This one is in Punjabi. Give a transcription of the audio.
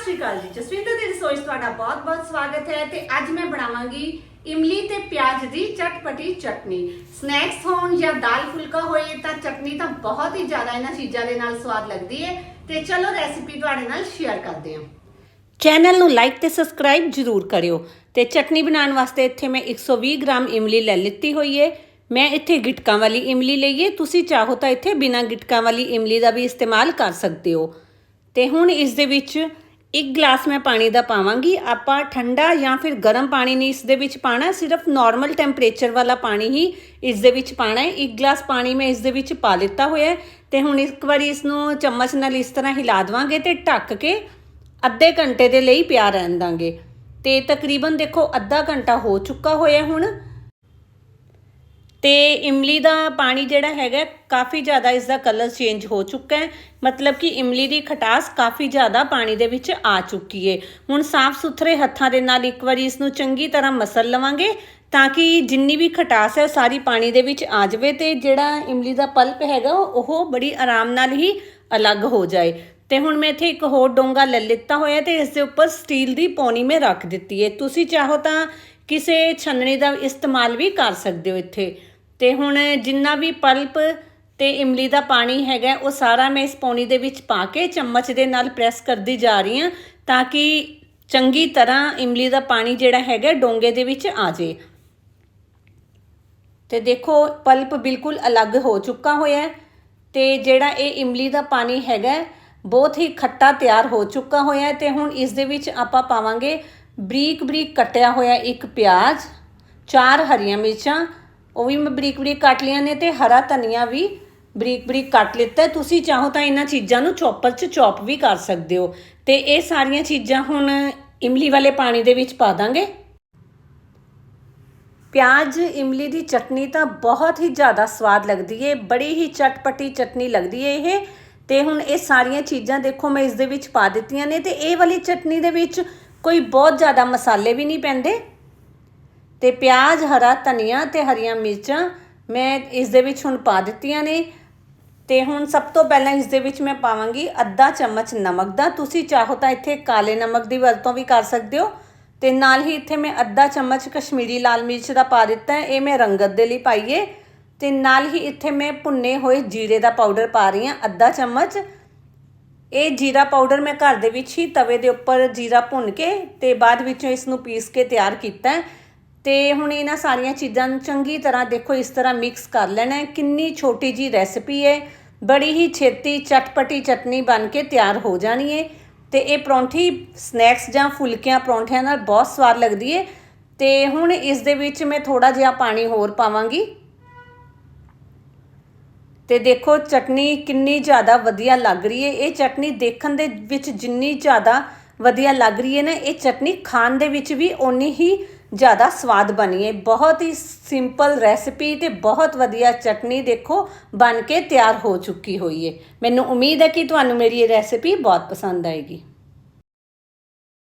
ਸਤਿ ਸ਼੍ਰੀ ਅਕਾਲ ਜੀ। ਜਸਵਿੰਦਰ ਦੀ ਰਸੋਈ 'ਚ ਤੁਹਾਡਾ ਬਹੁਤ-ਬਹੁਤ ਸਵਾਗਤ ਹੈ ਤੇ ਅੱਜ ਮੈਂ ਬਣਾਵਾਂਗੀ ਇਮਲੀ ਤੇ ਪਿਆਜ਼ ਦੀ ਚਟਪਟੀ ਚਟਨੀ। ਸਨੈਕਸ ਹੋਣ ਜਾਂ ਦਾਲ ਫੁਲਕਾ ਹੋਏ ਤਾਂ ਚਟਨੀ ਤਾਂ ਬਹੁਤ ਹੀ ਜ਼ਿਆਦਾ ਇਹਨਾਂ ਚੀਜ਼ਾਂ ਦੇ ਨਾਲ ਸਵਾਦ ਲੱਗਦੀ ਹੈ ਤੇ ਚਲੋ ਰੈਸਿਪੀ ਤੁਹਾਡੇ ਨਾਲ ਸ਼ੇਅਰ ਕਰਦੇ ਹਾਂ। ਚੈਨਲ ਨੂੰ ਲਾਈਕ ਤੇ ਸਬਸਕ੍ਰਾਈਬ ਜਰੂਰ ਕਰਿਓ ਤੇ ਚਟਨੀ ਬਣਾਉਣ ਵਾਸਤੇ ਇੱਥੇ ਮੈਂ 120 ਗ੍ਰਾਮ ਇਮਲੀ ਲੈ ਲਿੱਤੀ ਹੋਈ ਹੈ। ਮੈਂ ਇੱਥੇ ਗਿਟਕਾਂ ਵਾਲੀ ਇਮਲੀ ਲਈਏ ਤੁਸੀਂ ਚਾਹੋ ਤਾਂ ਇੱਥੇ ਬਿਨਾਂ ਗਿਟਕਾਂ ਵਾਲੀ ਇਮਲੀ ਦਾ ਵੀ ਇਸਤੇਮਾਲ ਕਰ ਸਕਦੇ ਹੋ। ਤੇ ਹੁਣ ਇਸ ਦੇ ਵਿੱਚ ਇੱਕ ਗਲਾਸ ਮੈਂ ਪਾਣੀ ਦਾ ਪਾਵਾਂਗੀ। ਆਪਾਂ ਠੰਡਾ ਜਾਂ ਫਿਰ ਗਰਮ ਪਾਣੀ ਨਹੀਂ ਇਸ ਦੇ ਵਿੱਚ ਪਾਣਾ, ਸਿਰਫ ਨਾਰਮਲ ਟੈਂਪਰੇਚਰ ਵਾਲਾ ਪਾਣੀ ਹੀ ਇਸ ਦੇ ਵਿੱਚ ਪਾਣਾ ਹੈ। ਇੱਕ ਗਲਾਸ ਪਾਣੀ ਮੈਂ ਇਸ ਦੇ ਵਿੱਚ ਪਾ ਲਿੱਤਾ ਹੋਇਆ ਹੈ ਤੇ ਹੁਣ ਇੱਕ ਵਾਰੀ ਇਸ ਨੂੰ ਚਮਚ ਨਾਲ ਇਸ ਤਰ੍ਹਾਂ ਹਿਲਾ ਦਵਾਂਗੇ ਤੇ ਢੱਕ ਕੇ ਅੱਧੇ ਘੰਟੇ ਦੇ ਲਈ ਪਿਆ ਰਹਿਣ ਦਾਂਗੇ। ਤੇ ਤਕਰੀਬਨ ਦੇਖੋ, ਅੱਧਾ ਘੰਟਾ ਹੋ ਚੁੱਕਾ ਹੋਇਆ ਹੁਣ। ਤੇ ਇਮਲੀ ਦਾ ਪਾਣੀ ਜਿਹੜਾ ਹੈਗਾ, ਕਾਫੀ ਜ਼ਿਆਦਾ ਇਸ ਦਾ ਕਲਰ ਚੇਂਜ ਹੋ ਚੁੱਕਾ ਹੈ। ਮਤਲਬ ਕਿ ਇਮਲੀ ਦੀ ਖਟਾਸ ਕਾਫੀ ਜ਼ਿਆਦਾ ਪਾਣੀ ਦੇ ਵਿੱਚ ਆ ਚੁੱਕੀ ਹੈ। ਹੁਣ ਸਾਫ਼ ਸੁਥਰੇ ਹੱਥਾਂ ਦੇ ਨਾਲ ਇੱਕ ਵਾਰੀ ਇਸ ਨੂੰ ਚੰਗੀ ਤਰ੍ਹਾਂ ਮਸਲ ਲਵਾਂਗੇ ਤਾਂ ਕਿ ਜਿੰਨੀ ਵੀ ਖਟਾਸ ਹੈ ਉਹ ਸਾਰੀ ਪਾਣੀ ਦੇ ਵਿੱਚ ਆ ਜਾਵੇ ਤੇ ਜਿਹੜਾ ਇਮਲੀ ਦਾ ਪਲਪ ਹੈਗਾ, ਉਹ ਬੜੀ ਆਰਾਮ ਨਾਲ ਹੀ ਅਲੱਗ ਹੋ ਜਾਏ। ਤੇ ਹੁਣ ਮੈਂ ਇੱਥੇ ਇੱਕ ਹੋਰ ਡੋਂਗਾ ਲੈ ਲਿੱਤਾ ਹੋਇਆ ਤੇ ਇਸ ਦੇ ਉੱਪਰ ਸਟੀਲ ਦੀ ਪੌਣੀ ਮੈਂ ਰੱਖ ਦਿੱਤੀ ਹੈ। ਤੁਸੀਂ ਚਾਹੋ ਤਾਂ ਕਿਸੇ ਛੰਨਣੀ ਦਾ ਇਸਤੇਮਾਲ ਵੀ ਕਰ ਸਕਦੇ ਹੋ ਇੱਥੇ। ਤੇ ਹੁਣ ਜਿੰਨਾ ਵੀ ਪਲਪ ਤੇ ਇਮਲੀ ਦਾ ਪਾਣੀ ਹੈਗਾ, ਉਹ ਸਾਰਾ ਮੈਂ ਇਸ ਪੌਣੀ ਦੇ ਵਿੱਚ ਪਾ ਕੇ ਚਮਚ ਦੇ ਨਾਲ ਪ੍ਰੈਸ ਕਰਦੀ ਜਾ ਰਹੀ ਹਾਂ ਤਾਂ ਕਿ ਚੰਗੀ ਤਰ੍ਹਾਂ ਇਮਲੀ ਦਾ ਪਾਣੀ ਜਿਹੜਾ ਹੈਗਾ, ਡੋਂਗੇ ਦੇ ਵਿੱਚ ਆ ਜੇ ਤੇ ਦੇਖੋ, ਪਲਪ ਬਿਲਕੁਲ ਅਲੱਗ ਹੋ ਚੁੱਕਾ ਹੋਇਆ ਹੈ ਤੇ ਜਿਹੜਾ ਇਹ ਇਮਲੀ ਦਾ ਪਾਣੀ ਹੈਗਾ, ਬਹੁਤ ਹੀ ਖੱਟਾ ਤਿਆਰ ਹੋ ਚੁੱਕਾ ਹੋਇਆ ਹੈ ਤੇ ਹੁਣ ਇਸ ਦੇ ਵਿੱਚ ਆਪਾਂ ਪਾਵਾਂਗੇ ਬਰੀਕ ਬਰੀਕ ਕੱਟਿਆ ਹੋਇਆ ਇੱਕ ਪਿਆਜ਼, ਚਾਰ ਹਰੀਆਂ ਮਿਰਚਾਂ ਉਹ ਵੀ ਮੈਂ ਬਰੀਕ ਬਰੀਕ ਕੱਟ ਲਿਆ ਨੇ ਤੇ ਹਰਾ ਧਨੀਆ ਵੀ ਬਰੀਕ ਬਰੀਕ ਕੱਟ ਲਿੱਤਾ। ਤੁਸੀਂ ਚਾਹੋ ਤਾਂ ਇਹਨਾਂ ਚੀਜ਼ਾਂ ਨੂੰ ਚੌਪਰ 'ਚ ਚੌਪ ਵੀ ਕਰ ਸਕਦੇ ਹੋ। ਤੇ ਇਹ ਸਾਰੀਆਂ ਚੀਜ਼ਾਂ ਹੁਣ ਇਮਲੀ ਵਾਲੇ ਪਾਣੀ ਦੇ ਵਿੱਚ ਪਾ ਦਾਂਗੇ। ਪਿਆਜ਼, ਇਮਲੀ ਦੀ ਚਟਨੀ ਤਾਂ ਬਹੁਤ ਹੀ ਜ਼ਿਆਦਾ ਸਵਾਦ ਲੱਗਦੀ ਏ। ਬੜੀ ਹੀ ਚਟਪਟੀ ਚਟਨੀ ਲੱਗਦੀ ਏ ਇਹ। ਤੇ ਹੁਣ ਇਹ ਸਾਰੀਆਂ ਚੀਜ਼ਾਂ ਦੇਖੋ ਮੈਂ ਇਸ ਦੇ ਵਿੱਚ ਪਾ ਦਿੱਤੀਆਂ ਨੇ ਤੇ ਇਹ ਵਾਲੀ ਚਟਨੀ ਦੇ ਵਿੱਚ ਕੋਈ ਬਹੁਤ ਜ਼ਿਆਦਾ ਮਸਾਲੇ ਵੀ ਨਹੀਂ ਪੈਂਦੇ। ਤੇ ਪਿਆਜ਼, ਹਰਾ ਧਨੀਆ ਤੇ ਹਰੀਆਂ ਮਿਰਚਾਂ ਮੈਂ ਇਸ ਦੇ ਵਿੱਚ ਹੁਣ ਪਾ ਦਿੱਤੀਆਂ ਨੇ। ਤੇ ਹੁਣ ਸਭ ਤੋਂ ਪਹਿਲਾਂ ਇਸ ਦੇ ਵਿੱਚ ਮੈਂ ਪਾਵਾਂਗੀ ਅੱਧਾ ਚਮਚ ਨਮਕ ਦਾ। ਤੁਸੀਂ ਚਾਹੋ ਤਾਂ ਇੱਥੇ ਕਾਲੇ ਨਮਕ ਦੀ ਵਰਤੋਂ ਵੀ ਕਰ ਸਕਦੇ ਹੋ। ਤੇ ਨਾਲ ਹੀ ਇੱਥੇ ਮੈਂ ਅੱਧਾ ਚਮਚ ਕਸ਼ਮੀਰੀ ਲਾਲ ਮਿਰਚ ਦਾ ਪਾ ਦਿੱਤਾ ਹੈ। ਇਹ ਮੈਂ ਰੰਗਤ ਦੇ ਲਈ ਪਾਈਏ ਤੇ ਨਾਲ ਹੀ ਇੱਥੇ ਮੈਂ ਭੁੰਨੇ ਹੋਏ ਜੀਰੇ ਦਾ ਪਾਊਡਰ ਪਾ ਰਹੀ ਹਾਂ, ਅੱਧਾ ਚਮਚ। ਇਹ ਜੀਰਾ ਪਾਊਡਰ ਮੈਂ ਘਰ ਦੇ ਵਿੱਚ ਹੀ ਤਵੇ ਦੇ ਉੱਪਰ ਜੀਰਾ ਭੁੰਨ ਕੇ ਤੇ ਬਾਅਦ ਵਿੱਚੋਂ ਇਸ ਨੂੰ ਪੀਸ ਕੇ ਤਿਆਰ ਕੀਤਾ ਹੈ। ਤੇ ਹੁਣ ਇਹਨਾਂ ਸਾਰੀਆਂ ਚੀਜ਼ਾਂ ਨੂੰ ਚੰਗੀ ਤਰ੍ਹਾਂ ਦੇਖੋ, ਇਸ ਤਰ੍ਹਾਂ ਮਿਕਸ ਕਰ ਲੈਣਾ ਕਿੰਨੀ ਛੋਟੀ ਜੀ ਰੈਸਪੀ ਹੈ। ਬੜੀ ਹੀ ਛੇਤੀ ਚਟਪਟੀ ਚਟਨੀ ਬਣ ਕੇ ਤਿਆਰ ਹੋ ਜਾਣੀ ਹੈ। ਤੇ ਇਹ ਪਰੌਂਠੀ ਸਨੈਕਸ ਜਾਂ ਫੁਲਕਿਆਂ ਪਰੌਂਠਿਆਂ ਨਾਲ ਬਹੁਤ ਸਵਾਦ ਲੱਗਦੀ ਹੈ। ਤੇ ਹੁਣ ਇਸ ਦੇ ਵਿੱਚ ਮੈਂ ਥੋੜਾ ਜਿਹਾ ਪਾਣੀ ਹੋਰ ਪਾਵਾਂਗੀ। ਤੇ ਦੇਖੋ, ਚਟਨੀ ਕਿੰਨੀ ਜ਼ਿਆਦਾ ਵਧੀਆ ਲੱਗ ਰਹੀ ਹੈ। ਇਹ ਚਟਨੀ ਦੇਖਣ ਦੇ ਵਿੱਚ ਜਿੰਨੀ ਜ਼ਿਆਦਾ ਵਧੀਆ ਲੱਗ ਰਹੀ ਹੈ ਨਾ, ਇਹ ਚਟਨੀ ਖਾਣ ਦੇ ਵਿੱਚ ਵੀ ਓਨੀ ਹੀ ਜ਼ਿਆਦਾ ਸਵਾਦ ਬਣੀਏ ਬਹੁਤ ਹੀ ਸਿੰਪਲ ਰੈਸਪੀ ਤੇ ਬਹੁਤ ਵਧੀਆ ਚਟਨੀ ਦੇਖੋ ਬਣ ਕੇ ਤਿਆਰ ਹੋ ਚੁੱਕੀ ਹੋਈ ਹੈ। ਮੈਨੂੰ ਉਮੀਦ ਹੈ ਕਿ ਤੁਹਾਨੂੰ ਮੇਰੀ ਇਹ ਰੈਸਪੀ ਬਹੁਤ ਪਸੰਦ ਆਏਗੀ।